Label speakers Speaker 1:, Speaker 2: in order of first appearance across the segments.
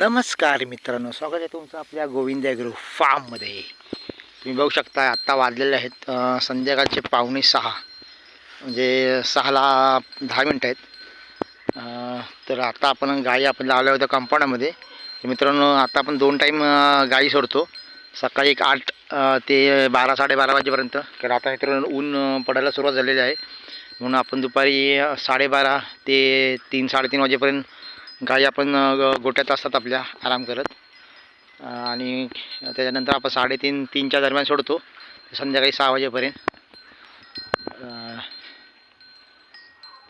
Speaker 1: नमस्कार मित्रांनो स्वागत आहे तुमचं आपल्या गोविंद ॲग्रो फार्ममध्ये. तुम्ही बघू शकता आत्ता वाजलेले आहेत संध्याकाळचे पावणे सहा. म्हणजे सहाला दहा मिनटं आहेत. तर आता आपण गाई आपण लावल्या होत्या कंपाऊंडामध्ये तर मित्रांनो आता आपण दोन टाईम गाई सोडतो. सकाळी एक आठ ते बारा साडेबारा वाजेपर्यंत. कारण आता मित्रांनो ऊन पडायला सुरुवात झालेली आहे. म्हणून आपण दुपारी साडेबारा ते तीन साडेतीन वाजेपर्यंत गाई आपण गोट्यात असतात आपल्या आराम करत. आणि त्याच्यानंतर आपण साडेतीन तीनच्या दरम्यान सोडतो. संध्याकाळी सहा वाजेपर्यंत.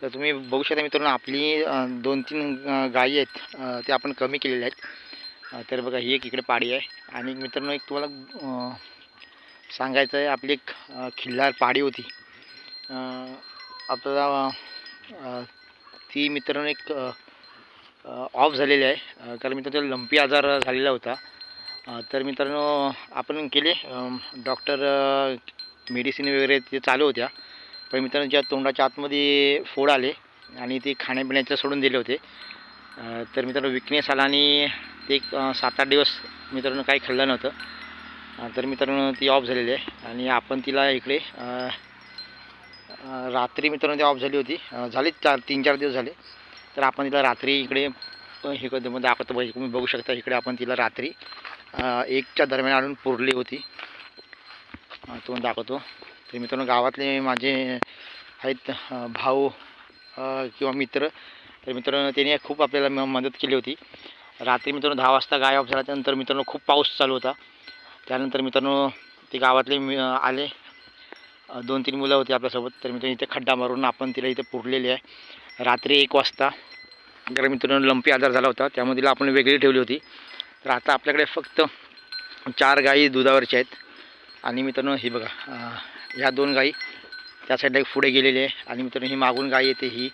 Speaker 1: तर तुम्ही बघू शकता मित्रांनो आपली दोन तीन गायी आहेत ते आपण कमी केलेल्या आहेत. तर बघा ही एक इकडे पाडी आहे. आणि मित्रांनो एक तुम्हाला सांगायचं आहे आपली एक खिल्लार पाडी होती. अ, आपल्याला ती मित्रांनो एक ऑफ झालेली आहे. कारण मित्रांनो त्याला लंपी आजार झालेला होता. तर मित्रांनो आपण केले डॉक्टर मेडिसिन वगैरे ते चालू होत्या. पण मित्रांनो ज्या तोंडाच्या आतमध्ये फोड आले आणि ते खाण्यापिण्याचं सोडून दिले होते. तर मित्रांनो विकनेस आला आणि ते एक सात आठ दिवस मित्रांनो काही खाल्लं नव्हतं. तर मित्रांनो ती ऑफ झालेली आहे. आणि आपण तिला इकडे रात्री मित्रांनो ती ऑफ झाली होती. झाली चार तीन चार दिवस झाले. तर आपण तिला रात्री इकडे हे करतो म्हणजे दाखवतो तुम्ही बघू शकता इकडे आपण तिला रात्री एकच्या दरम्यान आणून पुरली होती. अ, तो दाखवतो. तर मित्रांनो गावातले माझे आहेत भाऊ किंवा मित्र तर मित्रांनो त्याने खूप आपल्याला म- मदत केली होती. रात्री मित्रांनो दहा वाजता गायब झाला झाल्यानंतर मित्रांनो खूप पाऊस चालू होता. त्यानंतर मित्रांनो ते गावातले मी आले. दोन तीन मुलं होती आपल्यासोबत. तर मित्रांनो इथे खड्डा मारून आपण तिला इथे पुरलेली आहे. रात्री एक वाजता कारण मित्रांनो लंपी आजार झाला होता त्यामुळे तिला आपण वेगळी ठेवली होती. तर आता आपल्याकडे फक्त चार गायी दुधावरच्या आहेत. आणि मित्रांनो ही बघा ह्या दोन गायी त्या साईडला एक पुढे गेलेली आहे. आणि मित्रांनो ही मागून गाय येते ही.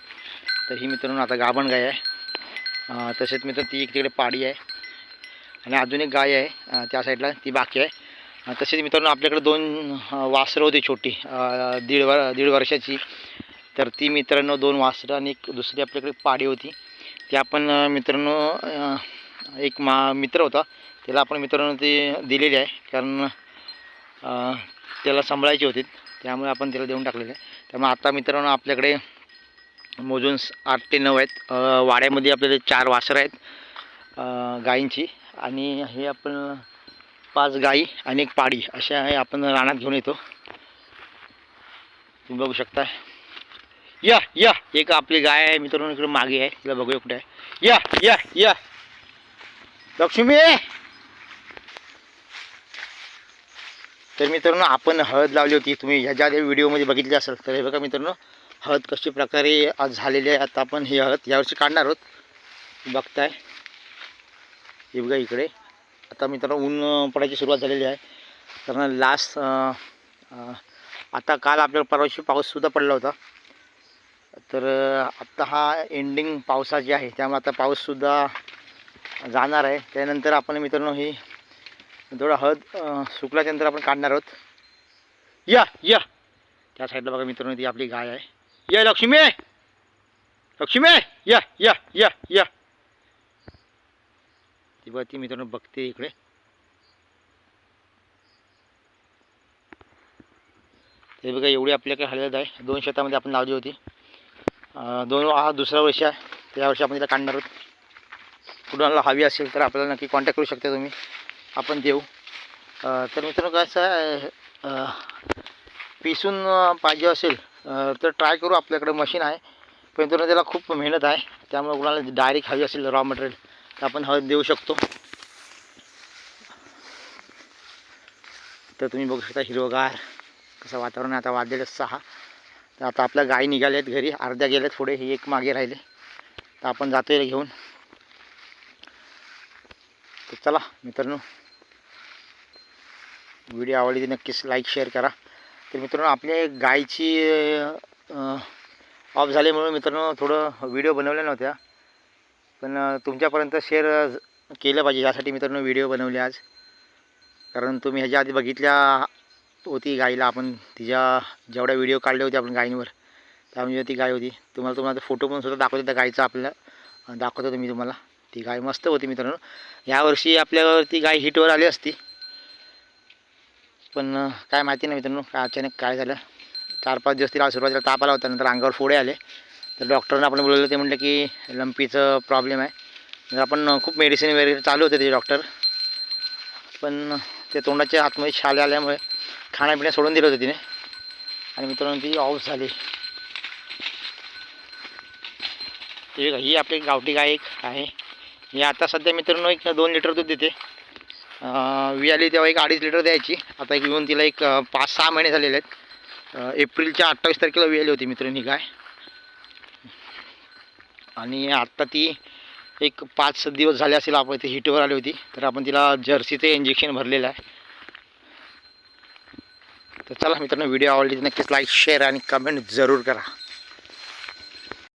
Speaker 1: तर ही मित्रांनो आता गाभण गाय आहे. तसेच मित्र ती एक तिकडे पाडी आहे. आणि अजून एक गाय आहे त्या साईडला ती बाकी आहे. तसेच मित्रांनो आपल्याकडे दोन वासरं होती छोटी दीड वर दीड वर्षाची. तर ती मित्रांनो दोन वासरं आणि एक दुसरी आपल्याकडे पाडी होती. ती आपण मित्रांनो एक मा मित्र होता. त्याला आपण मित्रांनो ते दिलेली आहे. कारण त्याला सांभाळायची होती. त्यामुळे आपण त्याला देऊन टाकलेलं आहे. त्यामुळे आता मित्रांनो आपल्याकडे मोजून आठ ते नऊ आहेत. वाड्यामध्ये आपल्याला चार वासरं आहेत गायींची. आणि हे आपण पाच गायी आणि एक पाडी अशा आपण रानात घेऊन येतो. तुम्ही बघू शकता या या. एक आपली गाय आहे मित्रांनो इकडे मागे आहे. तिला बघूया कुठे आहे. या या या. लक्ष्मी! तर मित्रांनो आपण हळद लावली होती. तुम्ही ह्याच्या आधी व्हिडिओमध्ये बघितली असेल तर हे बघा मित्रांनो हळद कशी प्रकारे आज झालेली आहे. आता आपण ही हळद यावर्षी काढणार आहोत. बघताय. हे बघा इकडे. आता मित्रांनो ऊन पडायची सुरुवात झालेली आहे. कारण लास्ट आता काल आपल्याला परवाशी पाऊससुद्धा पडला होता. तर आत्ता हा एंडिंग पावसाची आहे. त्यामुळे आता पाऊससुद्धा जाणार आहे. त्यानंतर आपण मित्रांनो ही थोडं हळद सुकल्याच्यानंतर आपण काढणार आहोत. या या. त्या साईडला बघा मित्रांनो ती आपली गाय आहे. या लक्ष्मी! लक्ष्मी! या या या या. ती बघ ती मित्रांनो बघते इकडे. ते बघा एवढी आपल्याकडे हळद आहे. दोन शेतामध्ये आपण लावली होती. दोन हा दुसरा वर्ष आहे. त्या वर्षी आपण तिला काढणार आहोत. कुणाला हवी असेल तर आपल्याला नक्की कॉन्टॅक्ट करू शकता तुम्ही. आपण देऊ. तर मित्रांनो कसं आहे पिसून पाहिजे असेल तर ट्राय करू आपल्याकडे. मशीन आहे. पण मित्रांनो त्याला खूप मेहनत आहे. त्यामुळे कुणाला डायरेक्ट हवी असेल रॉ मटेरियल तर आपण हळद देऊ शकतो. तर तुम्ही बघू शकता हिरवगार कसं वातावरण आहे. आता वाजलेलं सहा. तर आता आपल्या गाय निघाल्या आहेत घरी. अर्ध्या गेल्यात पुढे. हे एक मागे राहिले. तर आपण जातो आहे घेऊन. तर चला मित्रांनो. व्हिडिओ आवडली तर नक्कीच लाईक शेअर करा. तर मित्रांनो आपल्या गायची ऑफ झाल्यामुळे मित्रांनो थोडं व्हिडिओ बनवल्या नव्हत्या. पण तुमच्यापर्यंत शेअर केलं पाहिजे. यासाठी मित्रांनो व्हिडिओ बनवले आज. कारण तुम्ही ह्याच्या आधी बघितल्या होती गाईला आपण तिच्या जेवढ्या व्हिडिओ काढले होते आपण गायींवर त्यामुळे ती गाय होती. तुम्हाला तुम्हाला फोटो पण सुद्धा दाखवतो त्या गायीचा आपल्याला. दाखवत होतो मी तुम्हाला. ती गाय मस्त होती मित्रांनो. यावर्षी आपल्यावरती गाय हिटवर आली असती. पण काय माहिती नाही मित्रांनो काय अचानक काय झालं. चार पाच दिवस तिला सुरुवातीला ताप आला होता नंतर अंगावर फोडे आले. तर डॉक्टरने आपण बोलवलं ते म्हटलं की लंपीचं प्रॉब्लेम आहे. तर आपण खूप मेडिसिन वगैरे चालू होते ते डॉक्टर पण ते तोंडाच्या आतमध्ये छाले आल्यामुळे खाण्यापिण्या सोडून दिलं होतं तिने. आणि मित्रांनो ती ऑफ झाली. ही ही आपली गावठी गाय एक आहे. ही आता सध्या मित्रांनो एक दोन लिटर दूध देते. वी आली तेव्हा एक अडीच लिटर द्यायची. आता एक येऊन तिला एक पाच सहा महिने झालेले आहेत. एप्रिलच्या अठ्ठावीस तारखेला वी आली होती मित्रांनी गाय. आणि आत्ता ती एक पाच दिवस झाले असेल आपण ते हिटवर आली होती. तर आपण तिला जर्सीचं इंजेक्शन भरलेलं आहे. तर चला मित्रांनो व्हिडिओ आवडली तर नक्कीच लाईक शेअर आणि कमेंट जरूर करा.